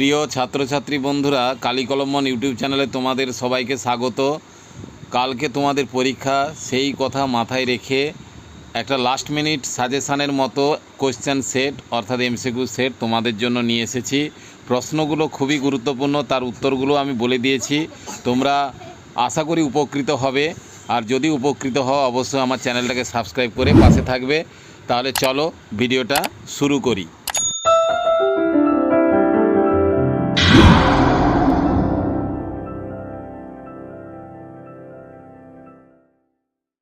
প্রিয় ছাত্রছাত্রী বন্ধুরা কালিকলম্বন ইউটিউব চ্যানেলে তোমাদের সবাইকে স্বাগত। কালকে তোমাদের পরীক্ষা, সেই কথা মাথায় রেখে একটা লাস্ট মিনিট সাজেশানের মতো কোশ্চেন সেট অর্থাৎ এমসিকিউ সেট তোমাদের জন্য নিয়ে এসেছি। প্রশ্নগুলো খুবই গুরুত্বপূর্ণ, তার উত্তরগুলো আমি বলে দিয়েছি। তোমরা আশা করি উপকৃত হবে। আর যদি উপকৃত হও, অবশ্যই আমার চ্যানেলটাকে সাবস্ক্রাইব করে পাশে থাকবে। তাহলে চলো ভিডিওটা শুরু করি।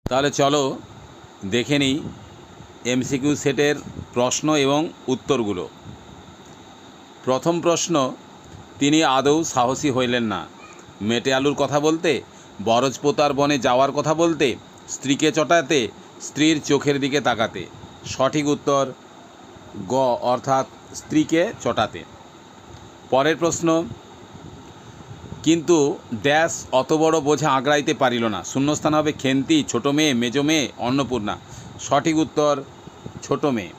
তাহলে চলো দেখে নিই এমসিকিউ সেটের প্রশ্ন এবং উত্তরগুলো। প্রথম প্রশ্ন, তিনি আদৌ সাহসী হইলেন না। মেটে আলুর কথা বলতে বরজপোতার বনে যাওয়ার কথা বলতে, স্ত্রীকে চটাতে, স্ত্রীর চোখের দিকে তাকাতে। সঠিক উত্তর, গ অর্থাৎ স্ত্রীকে চটাতে। পরের প্রশ্ন কিন্তু ড্যাশ অত বড় বোঝা আঁকড়াইতে পারিল না। শূন্যস্থান হবে খেন্তি, ছোট মেয়ে, মেজো মেয়ে, অন্নপূর্ণা। সঠিক উত্তর, ছোট মেয়ে।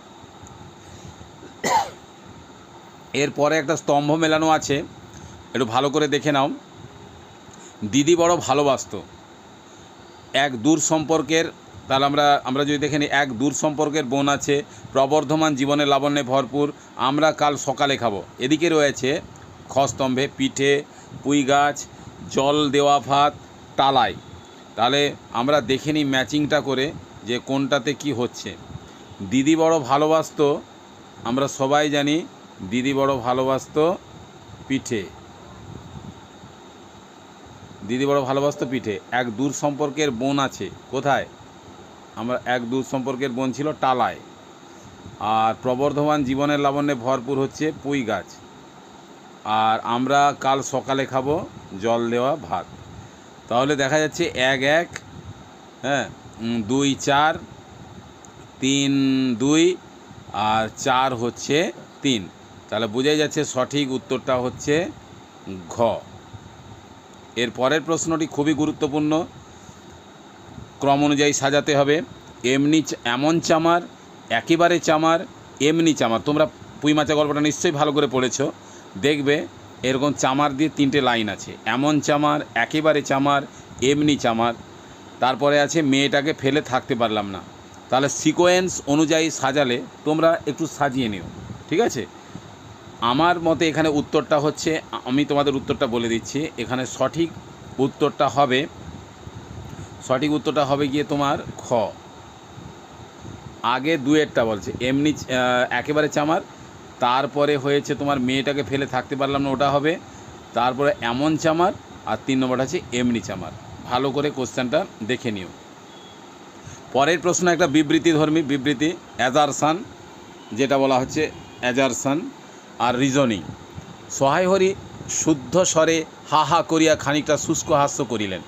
এরপরে একটা স্তম্ভ মেলানো আছে। একটু ভালো করে দেখে নাও। দিদি বড় ভালোবাসতো। এক দূর সম্পর্কের, তাহলে আমরা আমরা যদি দেখে নিই, এক দূর সম্পর্কের বোন আছে, প্রবর্ধমান জীবনে লাবণ্যে ভরপুর, আমরা কাল সকালে খাব। এদিকে রয়েছে খস্তম্ভে, পিঠে পুঁই গাছ, জল দেওয়া ভাত টালাই তাহলে আমরা দেখে নিই ম্যাচিংটা করে যে কোনটাতে কি হচ্ছে। দিদি বড় ভালোবাসতো, আমরা সবাই জানি দিদি বড় ভালোবাসতো পিঠে। দিদি বড় ভালোবাসতো পিঠে। এক দূর সম্পর্কের বোন আছে, কোথায়? আমরা এক দূর সম্পর্কের বোন ছিল টালায় আর প্রবর্ধমান জীবনের লাবণ্যে ভরপুর হচ্ছে পুঁই গাছ। আর আমরা কাল সকালে খাব জল দেওয়া ভাত। তাহলে দেখা যাচ্ছে এক এক হ্যাঁ দুই চার, তিন দুই আর চার হচ্ছে তিন। তাহলে বোঝাই যাচ্ছে সঠিক উত্তরটা হচ্ছে ঘ। এর পরের প্রশ্নটি খুবই গুরুত্বপূর্ণ। ক্রম অনুযায়ী সাজাতে হবে। এমনি এমন চামার, একেবারে চামার, এমনি চামার। তোমরা পুঁই মাচা গল্পটা নিশ্চয়ই ভালো করে পড়েছো। দেখবে এরকম চামার দিয়ে তিনটে লাইন আছে। এমন চামার, একেবারে চামার, এমনি চামার। তারপরে আছে মেয়েটাকে ফেলে থাকতে পারলাম না। তাহলে সিকোয়েন্স অনুযায়ী সাজালে তোমরা একটু সাজিয়ে নিও, ঠিক আছে? আমার মতে এখানে উত্তরটা হচ্ছে, আমি তোমাদের উত্তরটা বলে দিচ্ছি, এখানে সঠিক উত্তরটা হবে, সঠিক উত্তরটা হবে গিয়ে তোমার খ। আগে দুয়েরটা বলছে, এমনি একেবারে চামার তারপরে হয়েছে তোমার মেয়েটাকে ফেলে থাকতে পারলাম না, ওটা হবে। তারপরে এমন চামার, আর তিন নম্বরটা আছে এমনি চামার। ভালো করে কোশ্চেনটা দেখে নিও। পরের প্রশ্ন, একটা বিবৃতি ধর্মী বিবৃতি, অ্যাজারসান, যেটা বলা হচ্ছে অ্যাজারসান, আর রিজনিং। সহায় হরি, শুদ্ধ স্বরে হা হা করিয়া খানিকটা শুষ্ক হাস্য করিলেন।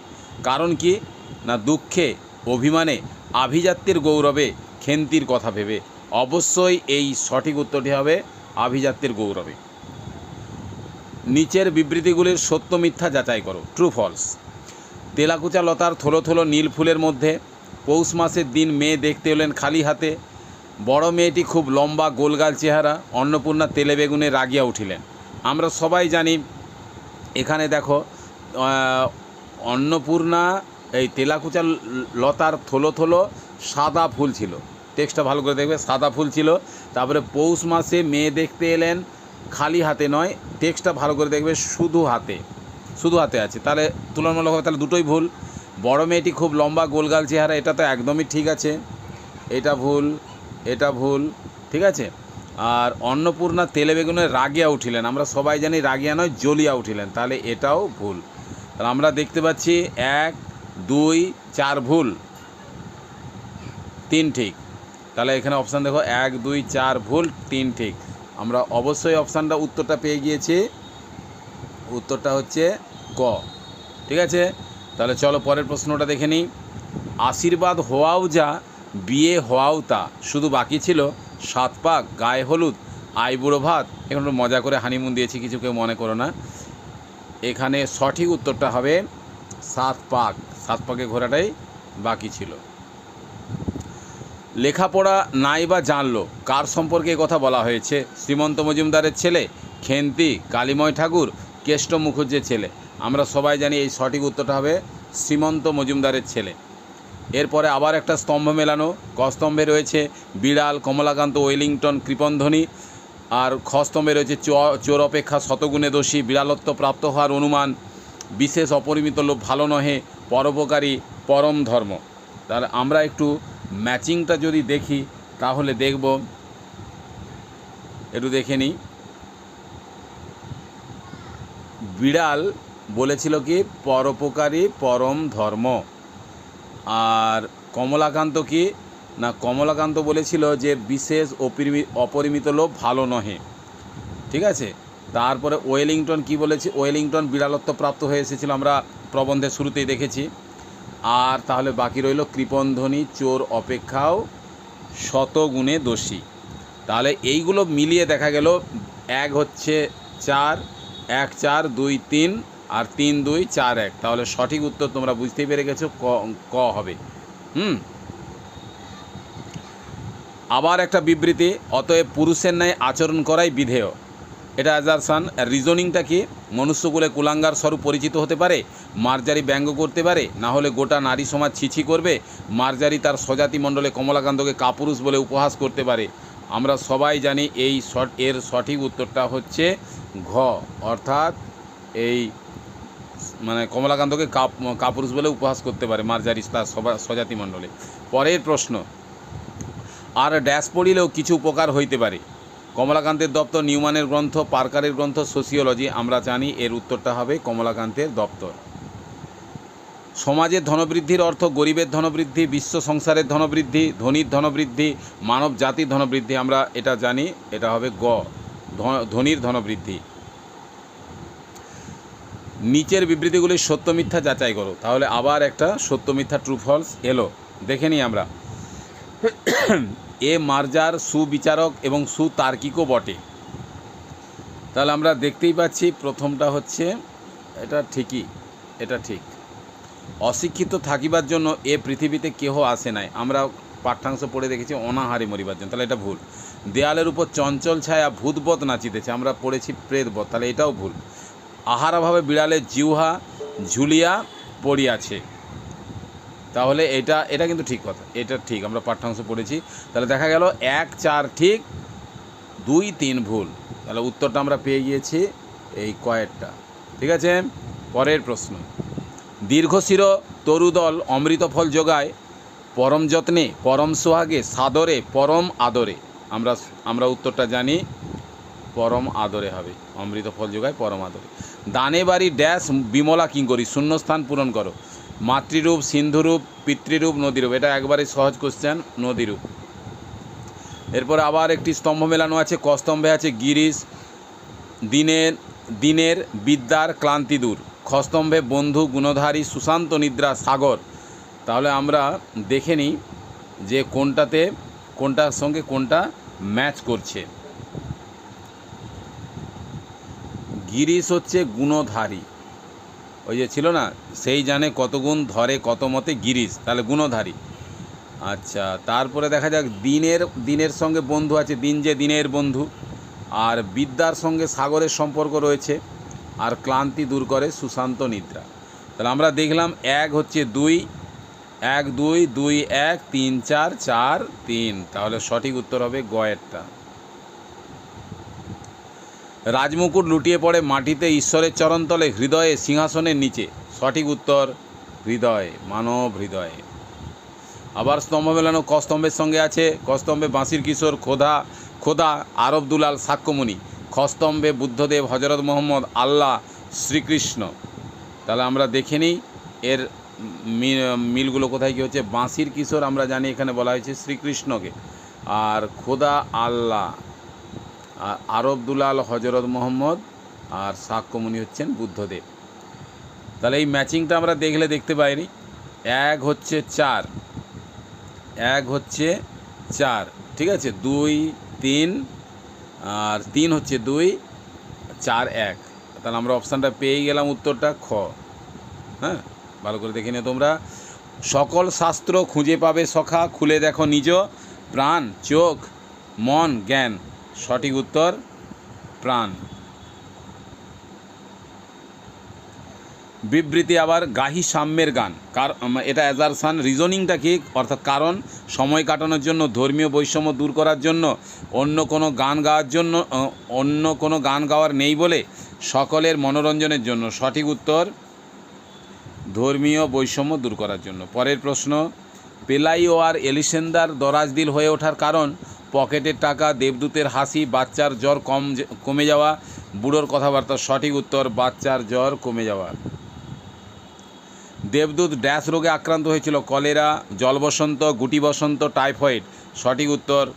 কারণ কি? না দুঃখে, অভিমানে, আভিজাত্যের গৌরবে, খেন্তির কথা ভেবে। অবশ্যই এই সঠিক উত্তরটি হবে আভিজাত্যের গৌরবে। নিচের বিবৃতিগুলির সত্য মিথ্যা যাচাই করো। ট্রু ফলস তেলাকুচা লতার থলো থলো নীল ফুলের মধ্যে পৌষ মাসের দিন মেয়ে দেখতে এলেন খালি হাতে। বড় মেয়েটি খুব লম্বা, গোলগাল চেহারা। অন্নপূর্ণা তেলে বেগুনে রাগিয়া উঠিলেন। আমরা সবাই জানি, এখানে দেখো অন্নপূর্ণা এই তেলাকুচা লতার থলো থলো সাদা ফুল ছিল। টেক্সটটা ভালো করে দেখবে সাদা ফুল ছিল। তারপরে পৌষ মাসে মেয়ে দেখতে এলেন, খালি হাতে নয়, টেক্সটটা ভালো করে দেখবে শুধু হাতে শুধু হাতে আছে। তাহলে তুলনামূলকভাবে তাহলে দুটোই ভুল। বড় মেয়েটি খুব লম্বা গোলগাল চেহারা, এটা তো একদমই ঠিক আছে। এটা ভুল এটা ভুল, ঠিক আছে? আর অন্নপূর্ণা তেলে বেগুনে রাগিয়া উঠিলেন। আমরা সবাই জানি রাগিয়া নয় জ্বলিয়া উঠিলেন। তাহলে এটাও ভুল। তাহলে আমরা দেখতে পাচ্ছি, এক, দুই, চার ভুল। তিন ঠিক। তাহলে এখানে অপশান দেখো, এক, দুই, চার, ভুল, তিন ঠিক। আমরা অবশ্যই অপশানটা উত্তরটা পেয়ে গিয়েছি। উত্তরটা হচ্ছে গ ঠিক আছে? তাহলে চলো পরের প্রশ্নটা দেখে নিই। আশীর্বাদ হওয়াও যা, বিয়ে হওয়াও তা। শুধু বাকি ছিল সাত পাক, গায়ে হলুদ আইবুড়ো ভাত। এখন মজা করে হানিমুন দিয়েছি, কিছু কেউ মনে করো না। এখানে সঠিক উত্তরটা হবে সাত পাক। সাত পাকে ঘোরাটাই বাকি ছিল। লেখাপড়া নাই বা জানলো, কার সম্পর্কে কথা বলা হয়েছে? শ্রীমন্ত মজুমদারের ছেলে, খেন্তি, কালীময় ঠাকুর, কেষ্ট মুখুজ্জের ছেলে। আমরা সবাই জানি এই সঠিক উত্তরটা হবে শ্রীমন্ত মজুমদারের ছেলে। এরপরে আবার একটা স্তম্ভ মেলানো, কস্তম্ভে রয়েছে বিড়াল, কমলাকান্ত, ওয়েলিংটন কৃপনধ্বনি আর খস্তম্ভে রয়েছে চোর অপেক্ষা শতগুণে দোষী, বিড়ালত্ব প্রাপ্ত হওয়ার অনুমান, বিশেষ অপরিমিত লোভ ভালো নহে, পরোপকারী, পরম ধর্ম। তাহলে আমরা একটু ম্যাচিংটা যদি দেখি, তাহলে দেখব। একটু দেখে নিই। বিড়াল বলেছিল কি, পরোপকারী পরম ধর্ম। আর কমলাকান্ত কি? না, কমলাকান্ত বলেছিল যে, বিশেষ অপরিমি, অপরিমিত লোভ ভালো নহে। ঠিক আছে? তারপরে ওয়েলিংটন কি বলেছে? ওয়েলিংটন বিড়ালত্ব প্রাপ্ত হয়ে এসেছিল, আমরা প্রবন্ধের শুরুতেই দেখেছি। আর তাহলে বাকি রইল কৃপনধ্বনি চোর অপেক্ষাও শতগুণে দোষী। তাহলে এইগুলো মিলিয়ে দেখা গেল, এক হচ্ছে চার, এক চার, দুই তিন, আর তিন, দুই, চার, এক। তাহলে সঠিক উত্তর তোমরা বুঝতেই পেরে গেছো, ক ক হবে। হুম? আবার একটা বিবৃতি, অতএব পুরুষের ন্যায় আচরণ করাই বিধেয়। এটা অ্যাজারসান রিজনিংটা কি? মনুষ্যকুলে কুলাঙ্গার স্বরূপ পরিচিত হতে পারে? মার্জারি ব্যঙ্গ করতে পারে? না হলে গোটা নারী সমাজ ছিছি করবে? মার্জারি তার স্বজাতি মণ্ডলে কমলাকান্তকে কাপুরুষ বলে উপহাস করতে পারে। আমরা সবাই জানি এই এর সঠিক উত্তরটা হচ্ছে ঘ। অর্থাৎ এই মানে কমলাকান্তকে কাপ কাপুরুষ বলে উপহাস করতে পারে মার্জারি তার সবা- স্বজাতি মণ্ডলে। পরের প্রশ্ন, আর ড্যাশ পড়িলেও কিছু উপকার হইতে পারে? কমলাকান্তের দপ্তর নিউমানের গ্রন্থ, পার্কারের গ্রন্থ, সোসিওলজি, আমরা জানি এর উত্তরটা হবে কমলাকান্তের দপ্তর। সমাজের ধনবৃদ্ধির অর্থ গরিবের ধনবৃদ্ধি, বিশ্ব সংসারের ধনবৃদ্ধি, ধনীর ধনবৃদ্ধি, মানব জাতির ধনবৃদ্ধি, আমরা এটা জানি, এটা হবে গ ধনীর ধনবৃদ্ধি। নিচের বিবৃতিগুলি সত্য মিথ্যা যাচাই করো, তাহলে আবার একটা সত্য মিথ্যা ট্রু ফলস এলো। দেখে নিই আমরা। এ মার্জার সুবিচারক এবং সুতার্কিকও বটে। তাহলে আমরা দেখতেই পাচ্ছি প্রথমটা হচ্ছে, এটা ঠিকই, এটা ঠিক। অশিক্ষিত থাকিবার জন্য এ পৃথিবীতে কেহ আসে নাই। আমরা পাঠ্যাংশ পড়ে দেখেছি, অনাহারে মরিবার জন্য। তাহলে এটা ভুল। দেয়ালের উপর চঞ্চল ছায়া ভূতবৎ নাচিতেছে। আমরা পড়েছি প্রেতবৎ, তাহলে এটাও ভুল। আহারাভাবে বিড়ালের জিউহা, ঝুলিয়া পড়িয়াছে। তাহলে এটা এটা কিন্তু ঠিক কথা। এটা ঠিক, আমরা পাঠ্যাংশ পড়েছি। তাহলে দেখা গেল, এক, চার, ঠিক দুই, তিন ভুল। তাহলে উত্তরটা আমরা পেয়ে গিয়েছি এই কয়েকটা। ঠিক আছে? পরের প্রশ্ন। দীর্ঘশির তরুদল অমৃত ফল যোগায়। পরম যত্নে, পরম সোহাগে, সাদরে, পরম আদরে। আমরা আমরা উত্তরটা জানি, পরম আদরে হবে। অমৃত ফল যোগায় পরম আদরে। দানে বাড়ি ড্যাশ বিমলা কিঙ্করি, শূন্যস্থান পূরণ করো। মাতৃরূপ, সিন্ধুরূপ, পিতৃরূপ, নদীরূপ, এটা একবারে সহজ কোশ্চেন নদীরূপ। এরপর আবার একটি স্তম্ভ মেলানো আছে, কস্তম্ভে আছে গিরিশ, দিনের দিনের বিদ্যার ক্লান্তি দূর। খস্তম্ভে বন্ধু, গুণধারী সুশান্ত নিদ্রা, সাগর। তাহলে আমরা দেখে নিই যে কোনটাতে, কোনটার সঙ্গে কোনটা ম্যাচ করছে। গিরিশ হচ্ছে গুণধারী। ওই যে ছিল না? সেই জানে কত গুণ ধরে, কত মতে গিরিশ। তাহলে গুণধারী। আচ্ছা তারপরে দেখা যাক, দিনের দিনের সঙ্গে বন্ধু আছে। দিন যে দিনের বন্ধু। আর বিদ্যার সঙ্গে সাগরের সম্পর্ক রয়েছে। আর ক্লান্তি দূর করে সুশান্ত নিদ্রা। তাহলে আমরা দেখলাম এক হচ্ছে দুই, এক, দুই দুই, এক, তিন, চার চার, তিন। তাহলে সঠিক উত্তর হবে গয়েরটা। রাজমুকুট লুটিয়ে পড়ে মাটিতে ঈশ্বরের চরণতলে হৃদয়ে সিংহাসনের নিচে। সঠিক উত্তর, হৃদয়, মানব হৃদয়ে। আবার স্তম্ভ মেলানো কস্তম্ভের সঙ্গে আছে কস্তম্ভে বাঁশির কিশোর, খোদা খোদা আরব দুলাল সাক্ষ্যমণি। খ স্তম্ভে বুদ্ধদেব হজরত মোহাম্মদ আল্লাহ শ্রীকৃষ্ণ। তাহলে আমরা দেখে নিই, এর মিলগুলো কোথায় কী হচ্ছে? বাঁশির কিশোর আমরা জানি এখানে বলা হয়েছে শ্রীকৃষ্ণকে। আর খোদা আল্লাহ, আর আরব দুলাল হজরত মোহাম্মদ, আর সাক্ষ্যমণি হচ্ছেন বুদ্ধদেব। তাহলে এই ম্যাচিংটা আমরা দেখলে দেখতে পাইনি। এক হচ্ছে চার। এক হচ্ছে চার। ঠিক আছে? দুই, তিন আর তিন হচ্ছে দুই, চার, এক। তাহলে আমরা অপশানটা পেয়ে গেলাম উত্তরটা খ। হ্যাঁ? ভালো করে দেখে নিও তোমরা। সকল শাস্ত্র খুঁজে পাবে সখা, খুলে দেখো নিজ প্রাণ, চোখ, মন, জ্ঞান। সঠিক উত্তর, প্রাণ। বিবৃতি আবার গাহি সাম্যের গান। কার এটা অ্যাজারসান রিজনিংটা কি? অর্থাৎ কারণ সময় কাটানোর জন্য, ধর্মীয় বৈষম্য দূর করার জন্য, অন্য কোনো গান গাওয়ার জন্য, অন্য কোনো গান গাওয়ার নেই বলে সকলের মনোরঞ্জনের জন্য। সঠিক উত্তর, ধর্মীয় বৈষম্য দূর করার জন্য। পরের প্রশ্ন পেলাইও আর এলিসেন্দার দরাজদিল হয়ে ওঠার কারণ, পকেটের টাকা, দেবদূতের হাসি, বাচ্চার জ্বর কম কমে যাওয়া, বুড়োর কথাবার্তা সঠিক উত্তর, বাচ্চার জ্বর কমে যাওয়া। দেবদূত ড্যাশ রোগে আক্রান্ত হয়েছিল, কলেরা জল বসন্ত গুটি বসন্ত টাইফয়েড। সঠিক উত্তর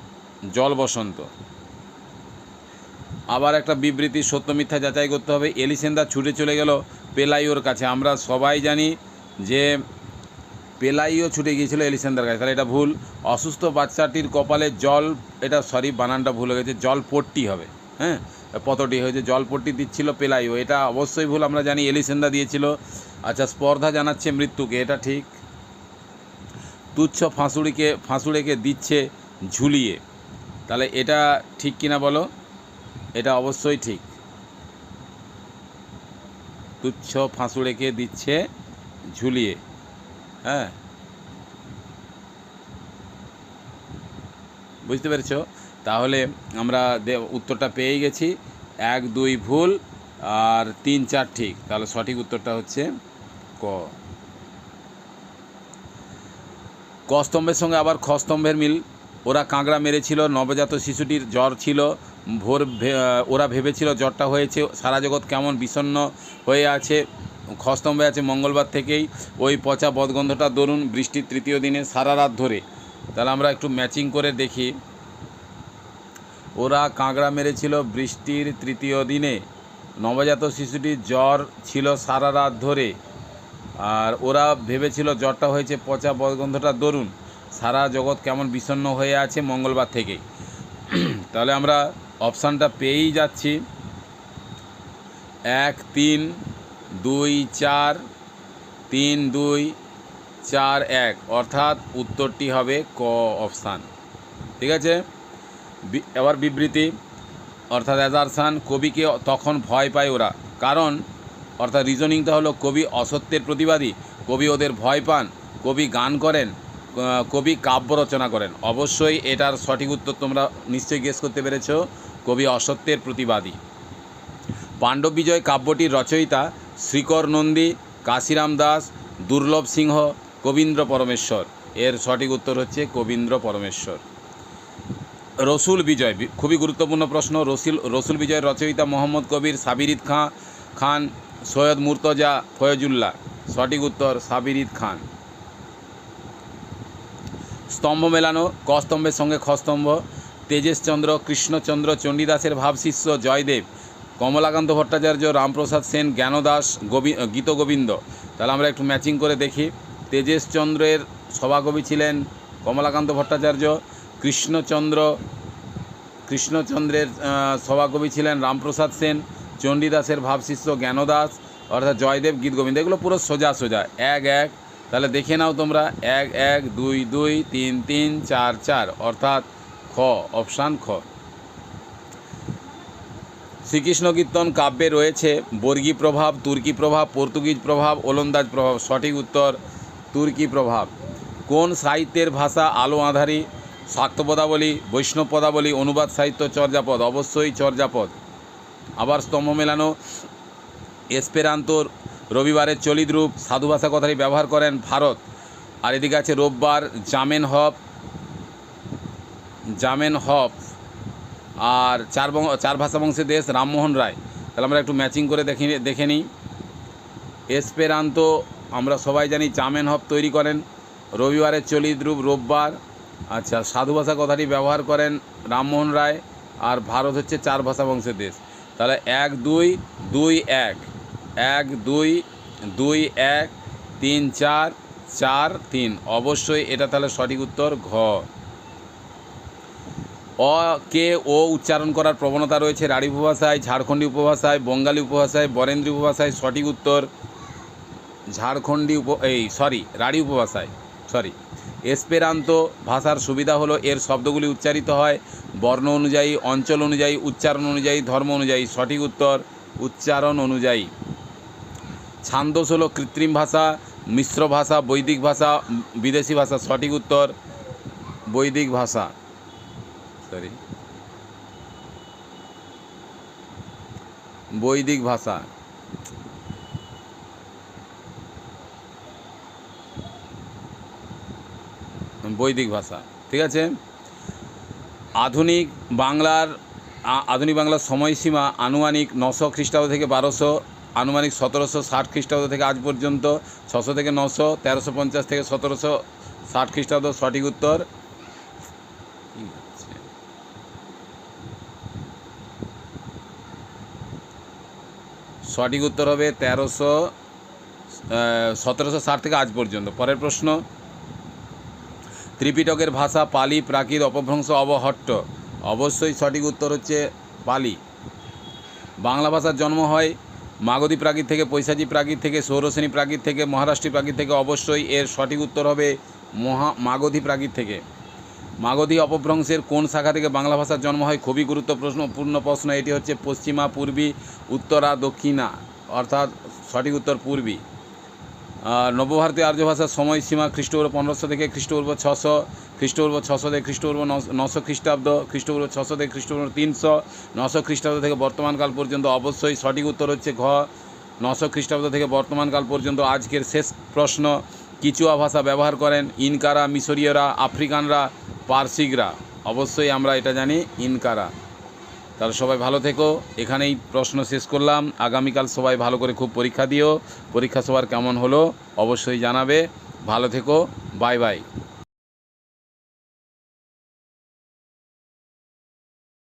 জল বসন্ত আবার একটা বিবৃতি, সত্য মিথ্যা যাচাই করতে হবে। এলিসেন্দা ছুটে চলে গেল পেলাইওর কাছে। আমরা সবাই জানি যে পেলাইও ছুটে গিয়েছিল এলিসেন্দার কাছে। তাহলে এটা ভুল। অসুস্থ বাচ্চাটির কপালে জল, এটা সরি, বানানটা ভুল হয়ে গেছে জল পট্টি হবে। হ্যাঁ? পতটি হয়েছে জল পট্টি দিচ্ছিল পেলাইও। এটা অবশ্যই ভুল, আমরা জানি এলিসেন্দা দিয়েছিল। আচ্ছা স্পর্ধা জানাচ্ছে মৃত্যুকে, এটা ঠিক। তুচ্ছ ফাঁসুড়িকে, ফাঁসুড়েকে দিচ্ছে ঝুলিয়ে। তাহলে এটা ঠিক কিনা বলো? এটা অবশ্যই ঠিক। তুচ্ছ ফাঁসুড়েকে দিচ্ছে ঝুলিয়ে। হ্যাঁ? বুঝতে পেরেছ? তাহলে আমরা উত্তরটা পেয়ে গেছি। এক, দুই ভুল, আর তিন, চার ঠিক। তাহলে সঠিক উত্তরটা হচ্ছে ক ক স্তম্ভের সঙ্গে আবার খ স্তম্ভের মিল। ওরা কাঁকড়া মেরেছিল, নবজাত শিশুটির জ্বর ছিল, ভোর ওরা ভেবেছিল জ্বরটা হয়েছে, সারা জগৎ কেমন বিষণ্ণ হয়ে আছে, খস্তম্ভে আছে মঙ্গলবার থেকেই। ওই পচা বদগন্ধটা দরুন বৃষ্টির তৃতীয় দিনে সারা রাত ধরে। তাহলে আমরা একটু ম্যাচিং করে দেখি। ওরা কাঁকড়া মেরেছিল বৃষ্টির তৃতীয় দিনে। নবজাত শিশুটির জ্বর ছিল সারা রাত ধরে। আর ওরা ভেবেছিল জ্বরটা হয়েছে পচা বদগন্ধটা দরুন। সারা জগৎ কেমন বিষণ্ণ হয়ে আছে মঙ্গলবার থেকেই। তাহলে আমরা অপশানটা পেয়েই যাচ্ছি। এক, তিন, দুই, চার, তিন, দুই, চার, এক। অর্থাৎ উত্তরটি হবে ক অপশান। ঠিক আছে? এবার বিবৃতি। অর্থাৎ অ্যাজারসান কবিকে তখন ভয় পায় ওরা। কারণ অর্থাৎ রিজনিংটা হলো কবি অসত্যের প্রতিবাদী, কবি ওদের ভয় পান, কবি গান করেন কবি কাব্য রচনা করেন। অবশ্যই এটার সঠিক উত্তর তোমরা নিশ্চয়ই গেস করতে পেরেছ, কবি অসত্যের প্রতিবাদী। পাণ্ডব বিজয় কাব্যটির রচয়িতা শ্রীকর নন্দী, কাশিরাম দাস, দুর্লভ সিংহ, কবীন্দ্র পরমেশ্বর। এর সঠিক উত্তর হচ্ছে কবীন্দ্র পরমেশ্বর। রসুল বিজয়, খুবই গুরুত্বপূর্ণ প্রশ্ন। রসুল রসুল বিজয়ের রচয়িতা মোহাম্মদ কবির সাবিরিদ খাঁ খান সৈয়দ মুর্তজা ফয়জুল্লাহ। সঠিক উত্তর সাবিরিদ খান। স্তম্ভ মেলানো, কস্তম্ভের সঙ্গে খস্তম্ভ, তেজেশচন্দ্র, কৃষ্ণচন্দ্র, চণ্ডীদাসের ভাবশিষ্য জয়দেব, কমলাকান্ত ভট্টাচার্য, রামপ্রসাদ সেন, জ্ঞানদাস, গোবি গীতগোবিন্দ তাহলে আমরা একটু ম্যাচিং করে দেখি। তেজেশচন্দ্রের সভাকবি ছিলেন কমলাকান্ত ভট্টাচার্য, কৃষ্ণচন্দ্র, কৃষ্ণচন্দ্রের সভাকবি ছিলেন রামপ্রসাদ সেন চণ্ডীদাসের ভাবশিষ্য জ্ঞানদাস, অর্থাৎ জয়দেব, গীত গোবিন্দ, এগুলো পুরো সোজা সোজা। এক এক, তাহলে দেখে নাও তোমরা। এক এক, দুই দুই, তিন তিন, চার চার, অর্থাৎ খ, অপশান খ। শ্রীকৃষ্ণ কীর্তন কাব্যে রয়েছে বর্গী প্রভাব, তুর্কি প্রভাব, পর্তুগিজ প্রভাব, ওলন্দাজ প্রভাব, সঠিক উত্তর, তুর্কি প্রভাব। কোন সাহিত্যের ভাষা আলো আধারী? শাক্ত পদাবলী বৈষ্ণব পদাবলী অনুবাদ সাহিত্য চর্যাপদ, অবশ্যই চর্যাপদ। আবার স্তম্ভ মেলানো। এসপেরান্তোর, রবিবারের চলিত রূপ সাধু ভাষা কথাটি ব্যবহার করেন ভারত। আর এদিকে আছে রোববার জামেন হপ জামেন হপ আর চার চার ভাষা বংশের দেশ রামমোহন রায়। তাহলে আমরা একটু ম্যাচিং করে দেখি, দেখে নিই। এসপেরান্তো, আমরা সবাই জানি জামেন হপ তৈরি করেন। রবিবারের চলিত রূপ রোববার। আচ্ছা সাধু ভাষা কথাটি ব্যবহার করেন রামমোহন রায়। আর ভারত হচ্ছে চার ভাষা বংশের দেশ। তাহলে এক, দুই দুই, এক। এক, দুই দুই, এক, তিন, চার চার, তিন। অবশ্যই এটা তাহলে সঠিক উত্তর ঘ। অ, কে, ও উচ্চারণ করার প্রবণতা রয়েছে রাঢ়ী উপভাষায়, ঝাড়খণ্ডী উপভাষায়, বঙ্গালী উপভাষায়, বরেন্দ্রী উপভাষায়, সঠিক উত্তর ঝাড়খণ্ডী উপ এই সরি রাঢ়ী উপভাষায় সরি এসপেরান্তো ভাষার সুবিধা হলো, এর শব্দগুলি উচ্চারিত হয়, বর্ণ অনুযায়ী, অঞ্চল অনুযায়ী, উচ্চারণ অনুযায়ী, ধর্ম অনুযায়ী, সঠিক উত্তর উচ্চারণ অনুযায়ী। ছান্দস হলো কৃত্রিম ভাষা, মিশ্র ভাষা, বৈদিক ভাষা, বিদেশি ভাষা, সঠিক উত্তর বৈদিক ভাষা। সরি বৈদিক ভাষা। বৈদিক ভাষা, ঠিক আছে? আধুনিক বাংলার আধুনিক বাংলার সময়সীমা আনুমানিক নশো খ্রিস্টাব্দ থেকে বারোশো, আনুমানিক সতেরোশো ষাট খ্রিস্টাব্দ থেকে আজ পর্যন্ত ছশো থেকে নশো, তেরোশো পঞ্চাশ থেকে সতেরোশো ষাট খ্রিস্টাব্দ সঠিক উত্তর? সঠিক উত্তর হবে তেরোশো সতেরোশো ষাট থেকে আজ পর্যন্ত। পরের প্রশ্ন। ত্রিপিটকের ভাষা পালি, প্রাকৃত অপভ্রংশ, অবহট্ট। অবশ্যই সঠিক উত্তর হচ্ছে পালি। বাংলা ভাষার জন্ম হয় মাগধী প্রাকৃত থেকে, পৈশাচী প্রাকৃত থেকে সৌরসেনী প্রাকৃত থেকে, মহারাষ্ট্রী প্রাকৃত থেকে। অবশ্যই এর সঠিক উত্তর হবে মহা মাগধী প্রাকৃত থেকে। মাগধী অপভ্রংশের কোন শাখা থেকে বাংলা ভাষার জন্ম হয় খুবই গুরুত্বপূর্ণ প্রশ্ন। এটি হচ্ছে পশ্চিমা, পূর্বী, উত্তরা, দক্ষিণা। অর্থাৎ সঠিক উত্তর পূর্বী। আর নবভারতীয় আর্য ভাষার সময়সীমা খ্রিস্টপূর্ব পনেরোশো থেকে খ্রিস্টপূর্ব ছশো খ্রিস্টপূর্ব ছশো থেকে খ্রিস্টপূর্ব নশো খ্রিস্টাব্দ, খ্রিস্টপূর্ব ছশো থেকে খ্রিস্টপূর্ব তিনশো, নশো খ্রিস্টাব্দ থেকে বর্তমানকাল পর্যন্ত অবশ্যই সঠিক উত্তর হচ্ছে ঘ, নশো খ্রিস্টাব্দ থেকে বর্তমানকাল পর্যন্ত আজকের শেষ প্রশ্ন, কিচুয়া ভাষা ব্যবহার করেন ইনকারা, মিশরীয়রা, আফ্রিকানরা, পার্সিকরা। অবশ্যই আমরা এটা জানি, ইনকারা। তাহলে সবাই ভালো থেকো। এখানেই প্রশ্ন শেষ করলাম। আগামীকাল সবাই ভালো করে খুব পরীক্ষা দিও। পরীক্ষা সবার কেমন হলো অবশ্যই জানাবে। ভালো থেকো। Bye bye.